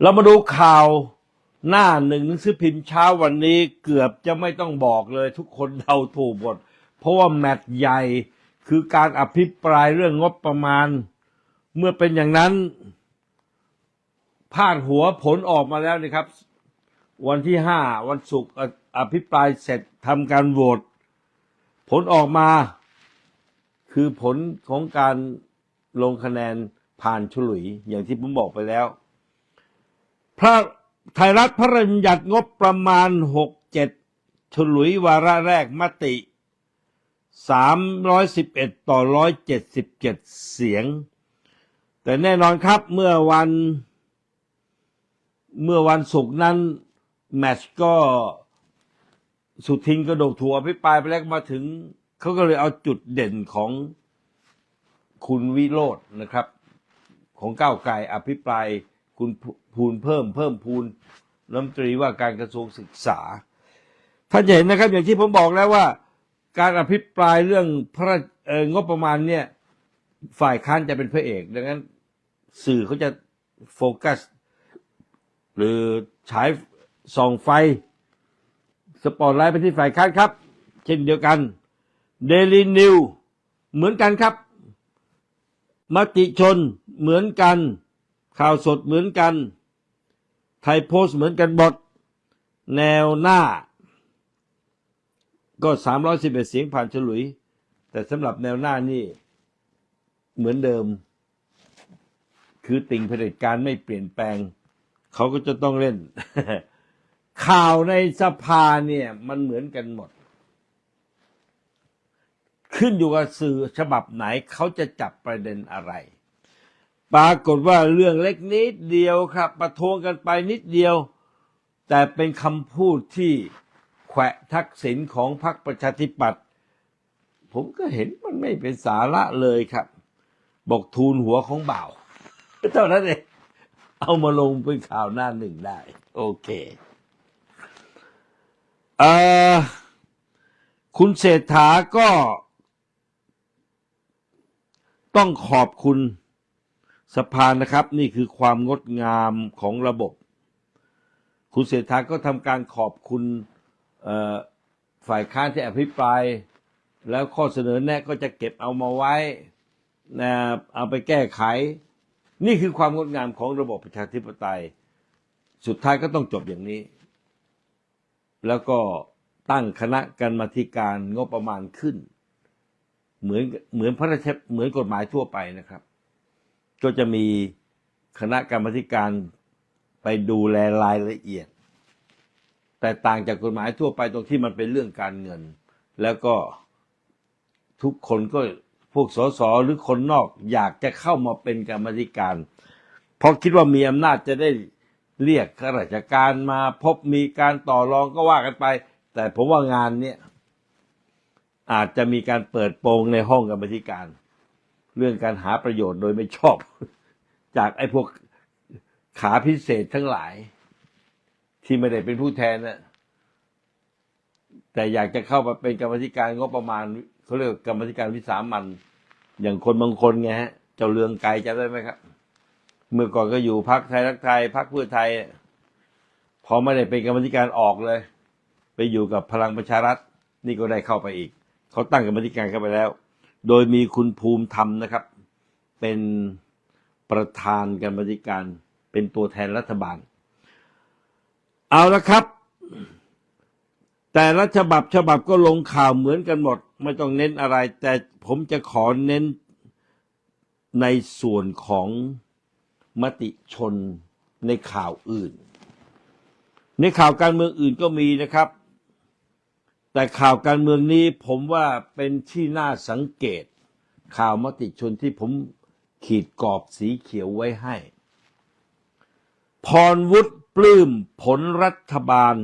เรามาดูข่าวหน้าหนึ่งหนังสือพิมพ์เช้าวันนี้เกือบจะไม่ต้องบอกเลยทุกคนเดาถูกหมดเพราะว่าแมตช์ใหญ่คือการอภิปรายเรื่องงบประมาณ เมื่อเป็นอย่างนั้นพาดหัวผลออกมาแล้วนี่ครับ วันที่ห้าวันศุกร์ออภิปรายเสร็จทำการโหวตผลออกมา คือผลของการลงคะแนนผ่านฉลุย อย่างที่ผมบอกไปแล้ว พระไทยรัฐพระราชบัญญัติงบประมาณหกเจ็ดฉลุยวาระแรกมติสามร้อยสิบเอ็ดต่อร้อยเจ็ดสิบเจ็ดเสียง แต่แน่นอนครับเมื่อวัน เมื่อวันศุกร์นั้น แมชก็สุทินกระโดกถูกอภิปรายไปแล้วมาถึง เขาก็เลยเอาจุดเด่นของคุณวิโรจน์นะครับ ของก้าวไกลอภิปรายคุณ ภูนเพิ่มเพิ่มพูนรัฐมนตรีว่าการกระทรวงศึกษา ท่านเห็นนะครับ อย่างที่ผมบอกแล้วว่า การอภิปรายเรื่องพระงบประมาณเนี่ยฝ่ายค้านจะเป็นพระเอก ดังนั้นสื่อเขาจะโฟกัส หรือฉายส่องไฟ สปอตไลท์ไปที่ฝ่ายค้านครับ เช่นเดียวกันเดลินิวเหมือนกันครับ มติชนเหมือนกัน ข่าวสดเหมือนกัน ไทยโพสต์เหมือนกันหมด แนวหน้า ก็ 311 เสียงผ่านฉลุย แต่สำหรับแนวหน้านี่ เหมือนเดิม คือติ่งเผด็จการไม่เปลี่ยนแปลง เขาก็จะต้องเล่น ข่าวในสภาเนี่ย มันเหมือนกันหมด ขึ้นอยู่กับสื่อฉบับไหนเขาจะจับประเด็นอะไร ปรากฏว่าเรื่องเล็กนิดเดียวครับ ประท้วงกันไปนิดเดียว แต่เป็นคำพูดที่แขวะทักษิณของพรรคประชาธิปัตย์ผมก็เห็นมันไม่เป็นสาระเลยครับ บอกทูลหัวของบ่าวเท่านั้นเองเอามาลงเป็นข่าวหน้าหนึ่งได้ โอเคเออคุณเศรษฐาก็ต้องขอบคุณ สภานะครับนี่คือความงดงามของระบบ คุณเศรษฐาก็ทำการขอบคุณฝ่ายค้านที่อภิปราย แล้วข้อเสนอแนะก็จะเก็บเอามาไว้นะเอาไปแก้ไข นี่คือความงดงามของระบบประชาธิปไตย สุดท้ายก็ต้องจบอย่างนี้ แล้วก็ตั้งคณะกรรมาธิการงบประมาณขึ้น เหมือนเหมือนพระราชเหมือนกฎหมายทั่วไปนะครับ ก็จะมีคณะกรรมาธิการไปดูแลรายละเอียด แต่ต่างจากกฎหมายทั่วไปตรงที่มันเป็นเรื่องการเงิน แล้วก็ทุกคนก็พวกสสหรือคนนอกอยากจะเข้ามาเป็นกรรมธิการ เพราะคิดว่ามีอำนาจจะได้เรียกข้าราชการมาพบมีการต่อรองก็ว่ากันไป แต่ผมว่างานเนี้ยอาจจะมีการเปิดโปงในห้องกรรมธิการ เรื่องการหาประโยชน์โดยไม่ชอบ จากไอ้พวกขาพิเศษทั้งหลาย ที่ไม่ได้เป็นผู้แทนนะแต่อยากจะเข้ามาเป็นกรรมธิการงบประมาณเขาเรียกกรรมธิการวิสามันอย่างคนบางคนไงฮะ เจ้าเรืองไกรจำได้ไหมครับ เมื่อก่อนก็อยู่พักไทยรักไทยพักเพื่อไทย พอไม่ได้เป็นกรรมธิการออกเลย ไปอยู่กับพลังประชารัฐ นี่ก็ได้เข้าไปอีก เขาตั้งกรรมธิการเข้าไปแล้ว โดยมีคุณภูมิธรรมนะครับ เป็นประธานกรรมธิการเป็นตัวแทนรัฐบาล เอาละครับ แต่ละฉบับฉบับก็ลงข่าวเหมือนกันหมด ไม่ต้องเน้นอะไร แต่ผมจะขอเน้นในส่วนของมติชนในข่าวอื่น ในข่าวการเมืองอื่นก็มีนะครับ แต่ข่าวการเมืองนี้ผมว่าเป็นที่น่าสังเกต ข่าวมติชนที่ผมขีดกรอบสีเขียวไว้ให้ พรวุฒิปลื้มผลรัฐบาล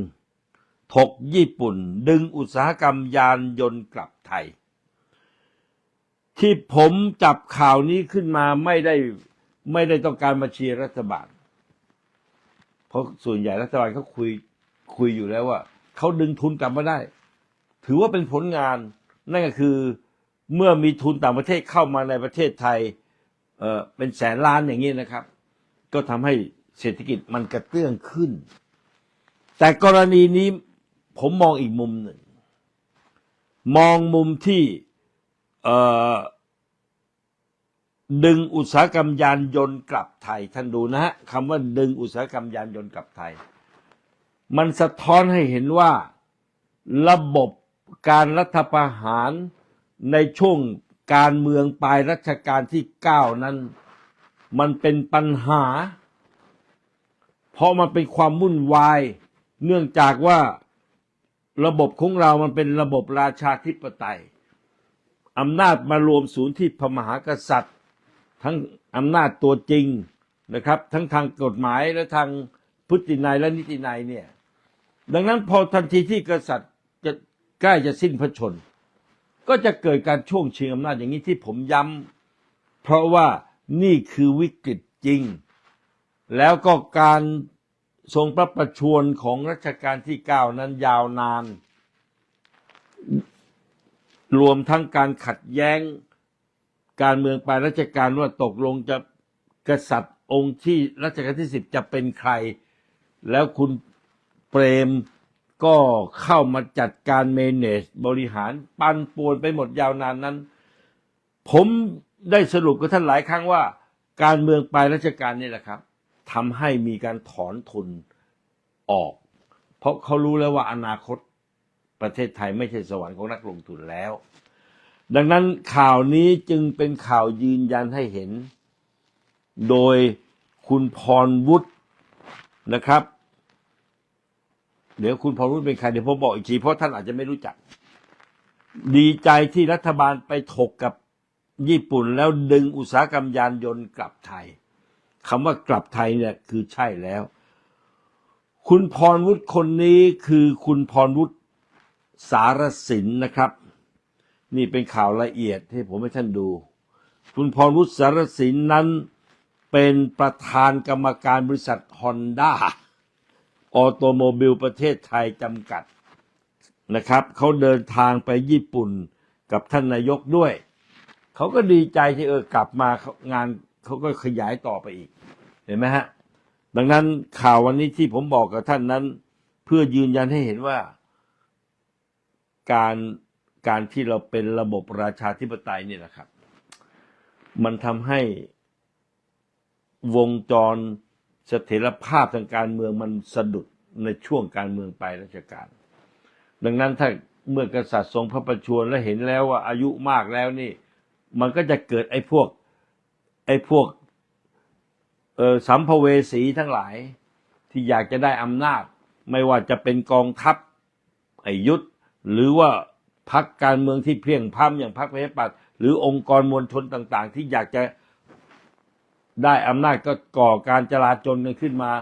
ถกญี่ปุ่น ดึงอุตสาหกรรมยานยนต์กลับไทย ที่ผมจับข่าวนี้ขึ้นมาไม่ได้ไม่ได้ต้องการมาเชียร์รัฐบาล เพราะส่วนใหญ่รัฐบาลเขาคุยคุยอยู่แล้วว่าเขาดึงทุนกลับมาได้ ถือว่าเป็นผลงานนั่นก็คือเมื่อมีทุนต่างประเทศเข้ามาในประเทศไทยเออเป็นแสนล้านอย่างนี้นะครับ ก็ทำให้เศรษฐกิจมันกระเตื้องขึ้น แต่กรณีนี้ผมมองอีกมุมหนึ่ง มองมุมที่เดึงอุตสาหกรรมยานยนต์กลับไทย ท่านดูนะฮะคำว่าดึงอุตสาหกรรมยานยนต์กลับไทย มันสะท้อนให้เห็นว่าระบบ การรัฐประหารในช่วงการเมืองปลายรัชกาลที่เก้านั้น มันเป็นปัญหา เพราะมันเป็นความวุ่นวาย เนื่องจากว่าระบบของเรามันเป็นระบบราชาธิปไตยอำนาจมารวมศูนย์ที่พระมหากษัตริย์ ทั้งอำนาจตัวจริงนะครับ ทั้งทางกฎหมายและทางพฤตินัยและนิตินัยเนี่ย ดังนั้นพอทันทีที่กษัตริย์ ใกล้จะสิ้นพระชน ก็จะเกิดการช่วงชิงอำนาจอย่างนี้ที่ผมย้ำเพราะว่านี่คือวิกฤตจริง แล้วก็การทรงพระประชวรของรัชกาลที่เก้านั้นยาวนาน รวมทั้งการขัดแย้งการเมืองปลายรัชกาลว่าตกลงจะกษัตริย์องค์ที่รัชกาลที่สิบจะเป็นใคร แล้วคุณเปรม ก็เข้ามาจัดการเมเนจบริหารปันป่วนไปหมดยาวนานนั้น ผมได้สรุปกับท่านหลายครั้งว่า การเมืองปลายรัชกาลนี่แหละครับทำให้มีการถอนทุนออก เพราะเขารู้แล้วว่าอนาคตประเทศไทยไม่ใช่สวรรค์ของนักลงทุนแล้ว ดังนั้นข่าวนี้จึงเป็นข่าวยืนยันให้เห็น โดยคุณพรวุฒินะครับ เดี๋ยวคุณพรุษเป็นใครเดี๋ยวผมบอกอีกทีเพราะท่านอาจจะไม่รู้จัก ดีใจที่รัฐบาลไปถกกับญี่ปุ่นแล้วดึงอุตสาหกรรมยานยนต์กลับไทยคำว่ากลับไทยเนี่ยคือใช่แล้ว คุณพรวุฒิคนนี้คือคุณพรวุฒิสารสินนะครับ นี่เป็นข่าวละเอียดที่ผมให้ท่านดู คุณพรวุฒิสารสินนั้นเป็นประธานกรรมการบริษัทฮอนด้า ออโตโมบิลประเทศไทยจำกัดนะครับเขาเดินทางไปญี่ปุ่นกับท่านนายกด้วย เขาก็ดีใจที่เออกลับมางานเขาก็ขยายต่อไปอีก เห็นไหมฮะ ดังนั้นข่าววันนี้ที่ผมบอกกับท่านนั้น เพื่อยืนยันให้เห็นว่า การการที่เราเป็นระบบราชาธิปไตยนี่แหละครับ มันทำให้วงจร เสถียรภาพทางการเมืองมันสะดุดในช่วงการเมืองปลายราชการ ดังนั้นถ้าเมื่อกษัตริย์ทรงพระประชวรและเห็นแล้วว่าอายุมากแล้วนี่ มันก็จะเกิดไอ้พวกไอ้พวกเออสัมภเวสีทั้งหลาย ที่อยากจะได้อำนาจ ไม่ว่าจะเป็นกองทัพไอ้ยุทธหรือว่าพักการเมืองที่เพียงพ้ำอย่างพรรคประชาธิปัตย์หรือองค์กรมวลชนต่าง ๆ ที่อยากจะ ได้อำนาจก็ก่อการจลาจลกันขึ้นมา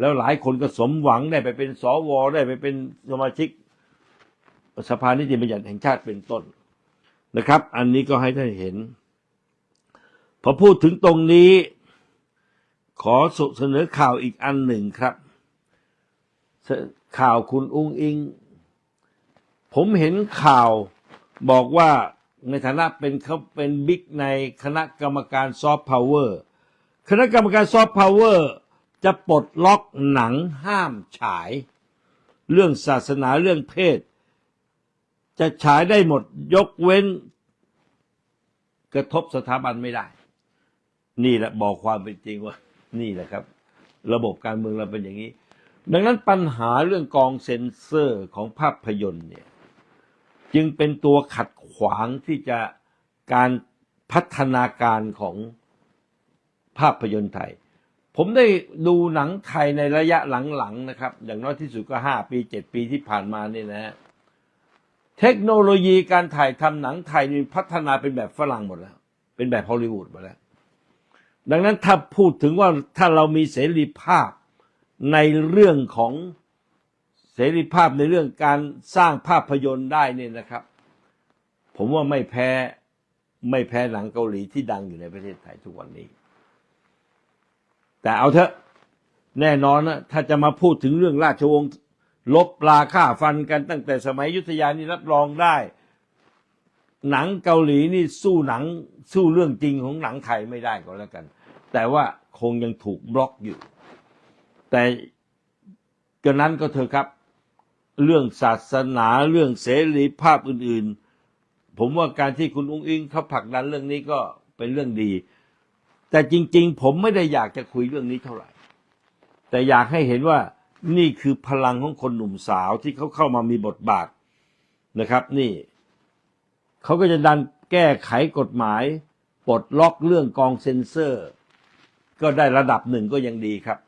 แล้วหลายคนก็สมหวังได้ไปเป็นสวได้ไปเป็นสมาชิกสภานิติบัญญัติแห่งชาติเป็นต้นนะครับ อันนี้ก็ให้ท่านเห็น พอพูดถึงตรงนี้ ขอเสนอข่าวอีกอันหนึ่งครับ ข่าวคุณอุ้งอิง ผมเห็นข่าวบอกว่าในฐานะเป็นเขาเป็นบิ๊กในคณะกรรมการซอฟต์พาวเวอร์ คณะกรรมการซอฟต์พาวเวอร์จะปลดล็อกหนังห้ามฉาย เรื่องศาสนาเรื่องเพศ จะฉายได้หมดยกเว้น กระทบสถาบันไม่ได้ นี่แหละบอกความเป็นจริงว่า นี่แหละครับ ระบบการเมืองเราเป็นอย่างนี้ ดังนั้นปัญหาเรื่องกองเซ็นเซอร์ของภาพยนตร์เนี่ย จึงเป็นตัวขัดขวางที่จะการพัฒนาการของ ภาพยนตร์ไทย ผมได้ดูหนังไทยในระยะหลังๆนะครับ อย่างน้อยที่สุดก็ห้าปีเจ็ดปีที่ผ่านมานี่นะฮะเทคโนโลยีการถ่ายทำหนังไทยนี่พัฒนาเป็นแบบฝรั่งหมดแล้ว เป็นแบบฮอลลีวูดหมดแล้ว ดังนั้นถ้าพูดถึงว่าถ้าเรามีเสรีภาพในเรื่องของเสรีภาพในเรื่องการสร้างภาพยนตร์ได้เนี่ยนะครับ ผมว่าไม่แพ้ไม่แพ้หนังเกาหลีที่ดังอยู่ในประเทศไทยทุกวันนี้ แต่เอาเถอะแน่นอนนะถ้าจะมาพูดถึงเรื่องราชวงศ์ลบปลาฆ่าฟันกันตั้งแต่สมัยยุทธยานี่รับรองได้ หนังเกาหลีนี่สู้หนังสู้เรื่องจริงของหนังไทยไม่ได้ก็แล้วกัน แต่ว่าคงยังถูกบล็อกอยู่ แต่ก็นั้นก็เถอะครับ เรื่องศาสนาเรื่องเสรีภาพอื่น ๆ ผมว่าการที่คุณอุ้งอิงเขาผลักดันเรื่องนี้ก็เป็นเรื่องดี แต่จริง ๆ ผมไม่ได้อยากจะคุยเรื่องนี้เท่าไหร่ แต่อยากให้เห็นว่านี่คือพลังของคนหนุ่มสาวที่เขาเข้ามามีบทบาทนะครับ นี่เขาก็จะดันแก้ไขกฎหมายปลดล็อกเรื่องกองเซ็นเซอร์ ก็ได้ระดับหนึ่งก็ยังดีครับ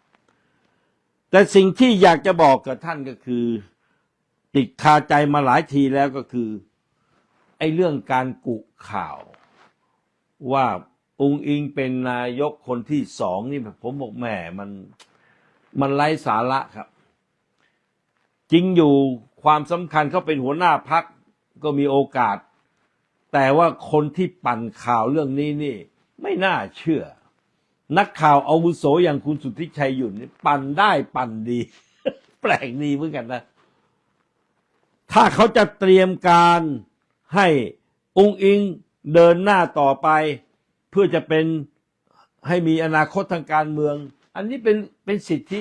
แต่สิ่งที่อยากจะบอกกับท่านก็คือ ติดคาใจมาหลายทีแล้วก็คือ ไอ้เรื่องการกุข่าวว่า องอิงเป็นนายกคนที่สองนี่ผมบอกแหมมันมันไร้สาระครับ จริงอยู่ความสำคัญเขาเป็นหัวหน้าพักก็มีโอกาส แต่ว่าคนที่ปั่นข่าวเรื่องนี้นี่ ไม่น่าเชื่อ นักข่าวอาวุโสอย่างคุณสุทธิชัยหยุ่นนี่ปั่นได้ปั่นดี แปลกดีเหมือนกันนะ ถ้าเขาจะเตรียมการให้องค์อิงเดินหน้าต่อไป เพื่อจะเป็นให้มีอนาคตทางการเมือง อันนี้เป็นเป็นสิทธิ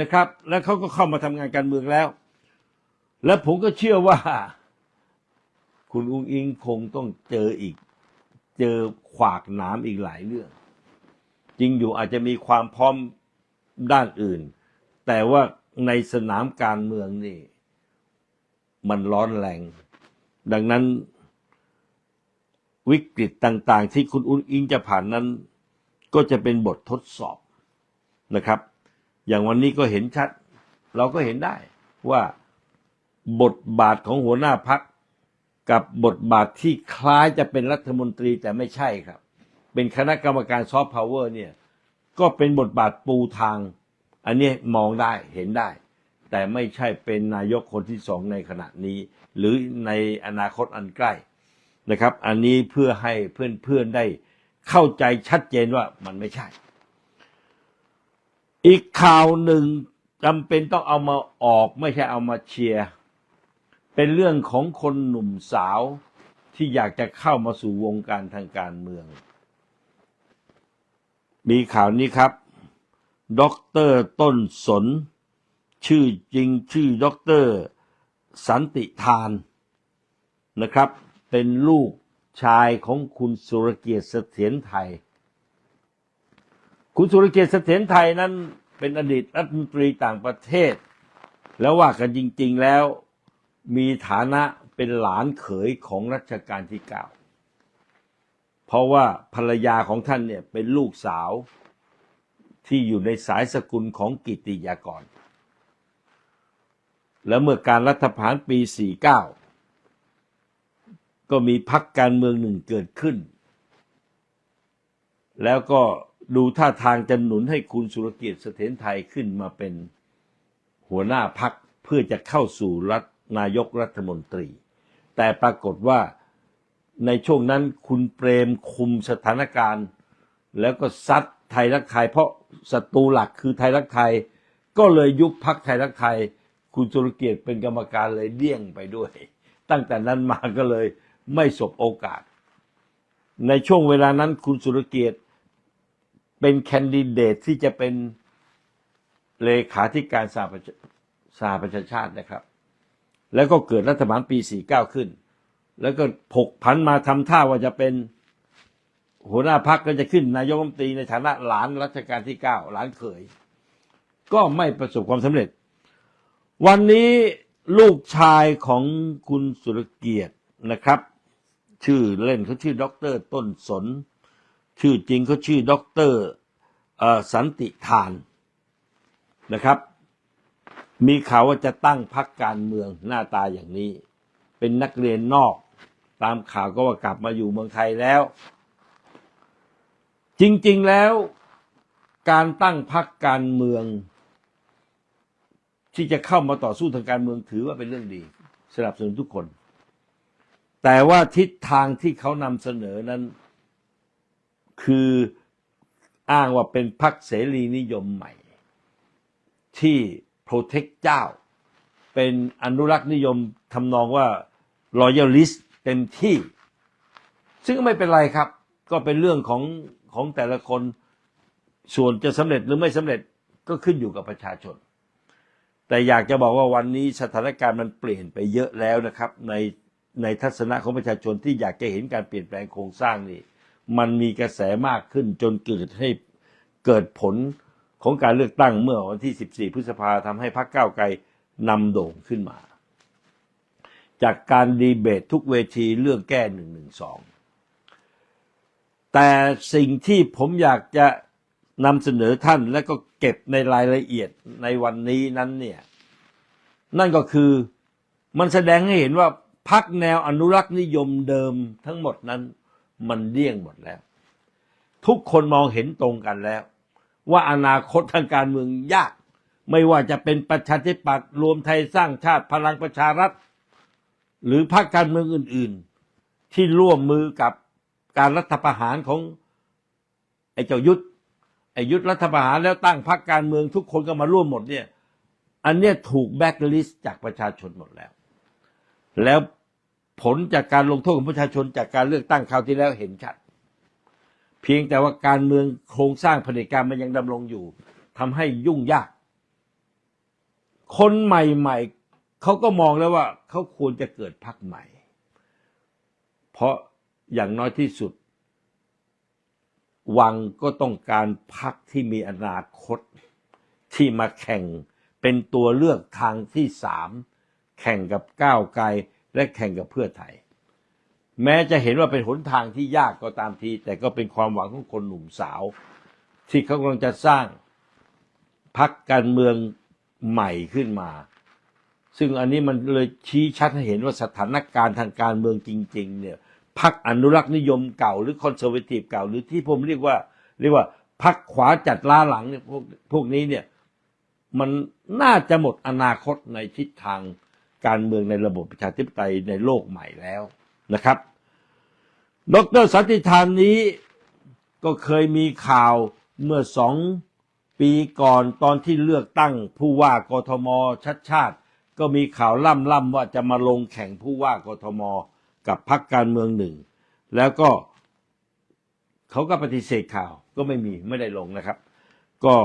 นะครับ แล้วเขาก็เข้ามาทำงานการเมืองแล้ว และผมก็เชื่อว่า คุณอุ้งอิงคงต้องเจออีก เจอขวากหนามอีกหลายเรื่อง จริงอยู่อาจจะมีความพร้อมด้านอื่น แต่ว่าในสนามการเมืองนี่ มันร้อนแรง ดังนั้น วิกฤตต่างๆ ที่คุณอุ้งอิงจะผ่านนั้น ก็จะเป็นบททดสอบนะครับ อย่างวันนี้ก็เห็นชัด เราก็เห็นได้ว่าบทบาทของหัวหน้าพักกับบทบาทที่คล้ายจะเป็นรัฐมนตรีแต่ไม่ใช่ครับ เป็นคณะกรรมการซอฟต์พาวเวอร์เนี่ยก็เป็นบทบาทปูทาง อันนี้มองได้เห็นได้ แต่ไม่ใช่เป็นนายกคนที่สองในขณะนี้ หรือในอนาคตอันใกล้ นะครับ อันนี้เพื่อให้เพื่อนๆได้เข้าใจชัดเจนว่ามันไม่ใช่ อีกข่าวหนึ่งจำเป็นต้องเอามาออกไม่ใช่เอามาเชียร์ เป็นเรื่องของคนหนุ่มสาวที่อยากจะเข้ามาสู่วงการทางการเมือง มีข่าวนี้ครับด็อกเตอร์ต้นสน ชื่อจริงชื่อด็อกเตอร์สันติทานนะครับ เป็นลูกชายของคุณสุรเกียรติเสถียรไทย คุณสุรเกียรติเสถียรไทยนั้นเป็นอดีตรัฐมนตรีต่างประเทศ แล้วว่ากันจริง ๆแล้วมีฐานะเป็นหลานเขยของรัชกาลที่เก้าเพราะว่าภรรยาของท่านเนี่ยเป็นลูกสาวที่อยู่ในสายสกุลของกิติยากร แล้วเมื่อการรัฐประหารปี 49 ก็มีพักการเมืองหนึ่งเกิดขึ้น แล้วก็ดูท่าทางจะหนุนให้คุณสุรเกียรติเสถียรไทยขึ้นมาเป็นหัวหน้าพักเพื่อจะเข้าสู่รัฐนายกรัฐมนตรี แต่ปรากฏว่าในช่วงนั้นคุณเปรมคุมสถานการณ์ แล้วก็ซัดไทยรักไทย เพราะศัตรูหลักคือไทยรักไทย ก็เลยยุบพักไทยรักไทย คุณสุรเกียรติเป็นกรรมการเลยเดี่ยงไปด้วย ตั้งแต่นั้นมาก็เลย ไม่สบโอกาส ในช่วงเวลานั้นคุณสุรเกียรติเป็นแคนดิเดตที่จะเป็นเลขาธิการสหประชาสหประชาชาตินะครับ แล้วก็เกิดรัฐบาลปี 49 ขึ้น แล้วก็ผกผันมาทำท่าว่าจะเป็นหัวหน้าพักก็จะขึ้นนายกรัฐมนตรีในฐานะหลานรัชกาลที่ 9 หลานเขย ก็ไม่ประสบความสำเร็จ วันนี้ลูกชายของคุณสุรเกียรตินะครับ ชื่อเล่นเขาชื่อด็อกเตอร์ต้นสน ชื่อจริงเขาชื่อด็อกเตอร์สันติทานนะครับ มีข่าวว่าจะตั้งพักการเมืองหน้าตาอย่างนี้ เป็นนักเรียนนอก ตามข่าวก็ว่ากลับมาอยู่เมืองไทยแล้ว จริง ๆแล้ว การตั้งพักการเมือง ที่จะเข้ามาต่อสู้ทางการเมืองถือว่าเป็นเรื่องดีสนับสนุนทุกคน แต่ว่าทิศทางที่เขานำเสนอนั้น คืออ้างว่าเป็นพรรคเสรีนิยมใหม่ ที่โปรเทคเจ้า เป็นอนุรักษ์นิยมทำนองว่า loyalist เต็มที่ ซึ่งไม่เป็นไรครับ ก็เป็นเรื่องของของแต่ละคนส่วนจะสำเร็จหรือไม่สำเร็จก็ขึ้นอยู่กับประชาชน แต่อยากจะบอกว่าวันนี้สถานการณ์มันเปลี่ยนไปเยอะแล้วนะครับ ใน ในทัศนะของประชาชนที่อยากจะเห็นการเปลี่ยนแปลงโครงสร้างนี่ มันมีกระแสมากขึ้นจนเกิดให้เกิดผลของการเลือกตั้งเมื่อวันที่ 14 พฤษภาทำให้พรรคก้าวไกลนำโด่งขึ้นมา จากการดีเบตทุกเวทีเรื่องแก้หนึ่งหนึ่งสองแต่สิ่งที่ผมอยากจะนำเสนอท่านและก็เก็บในรายละเอียดในวันนี้นั้นเนี่ย นั่นก็คือมันแสดงให้เห็นว่า พักแนวอนุรักษ์นิยมเดิมทั้งหมดนั้น มันเดี่ยงหมดแล้ว ทุกคนมองเห็นตรงกันแล้ว ว่าอนาคตทางการเมืองยาก ไม่ว่าจะเป็นประชาธิปัตย์รวมไทยสร้างชาติพลังประชารัฐ หรือพรรคการเมืองอื่น ๆ ที่ร่วมมือกับการรัฐประหารของไอ้เจ้ายุทธไอ้ยุทธรัฐประหารแล้วตั้งพรรคการเมืองทุกคนก็มาร่วมหมดเนี่ย อันเนี้ยถูกแบ็กลิสต์จากประชาชนหมดแล้ว แล้ว ผลจากการลงโทษของประชาชนจากการเลือกตั้งคราวที่แล้วเห็นชัด เพียงแต่ว่าการเมืองโครงสร้างเผด็จการมันยังดำรงอยู่ทำให้ยุ่งยาก คนใหม่ๆเขาก็มองแล้วว่าเขาควรจะเกิดพรรคใหม่ เพราะอย่างน้อยที่สุด วังก็ต้องการพรรคที่มีอนาคตที่มาแข่งเป็นตัวเลือกทางที่สามแข่งกับก้าวไกล และแข่งกับเพื่อไทย แม้จะเห็นว่าเป็นหนทางที่ยากก็ตามที แต่ก็เป็นความหวังของคนหนุ่มสาว ที่เขากำลังจะสร้างพรรคการเมืองใหม่ขึ้นมา ซึ่งอันนี้มันเลยชี้ชัดให้เห็นว่าสถานการณ์ทางการเมืองจริง ๆ เนี่ยพรรคอนุรักษ์นิยมเก่าหรือคอนเซอร์เวทีฟเก่า หรือที่ผมเรียกว่า เรียกว่าพรรคขวาจัดล้าหลังเนี่ยพวกพวกนี้เนี่ยมันน่าจะหมดอนาคตในทิศทาง การเมืองในระบบประชาธิปไตยในโลกใหม่แล้วนะครับ ดรสันติธานนี้ก็เคยมีข่าวเมื่อสองปีก่อนตอนที่เลือกตั้งผู้ว่ากทมชัดชาติ ก็มีข่าวล่ำล่ำว่าจะมาลงแข่งผู้ว่ากทมกับพรรคการเมืองหนึ่ง แล้วก็เขาก็ปฏิเสธข่าวก็ไม่มีไม่ได้ลงนะครับ ก็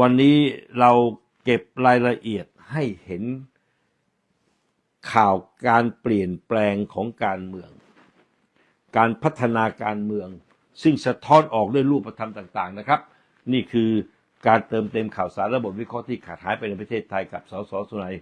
วันนี้เราเก็บรายละเอียด ให้เห็นข่าวการเปลี่ยนแปลงของการเมือง การพัฒนาการเมือง ซึ่งสะท้อนออกด้วยรูปธรรมต่างๆนะครับ นี่คือการเติมเต็มข่าวสารระบบวิเคราะห์ที่ขาดหายไปในประเทศไทยกับสสสุนัย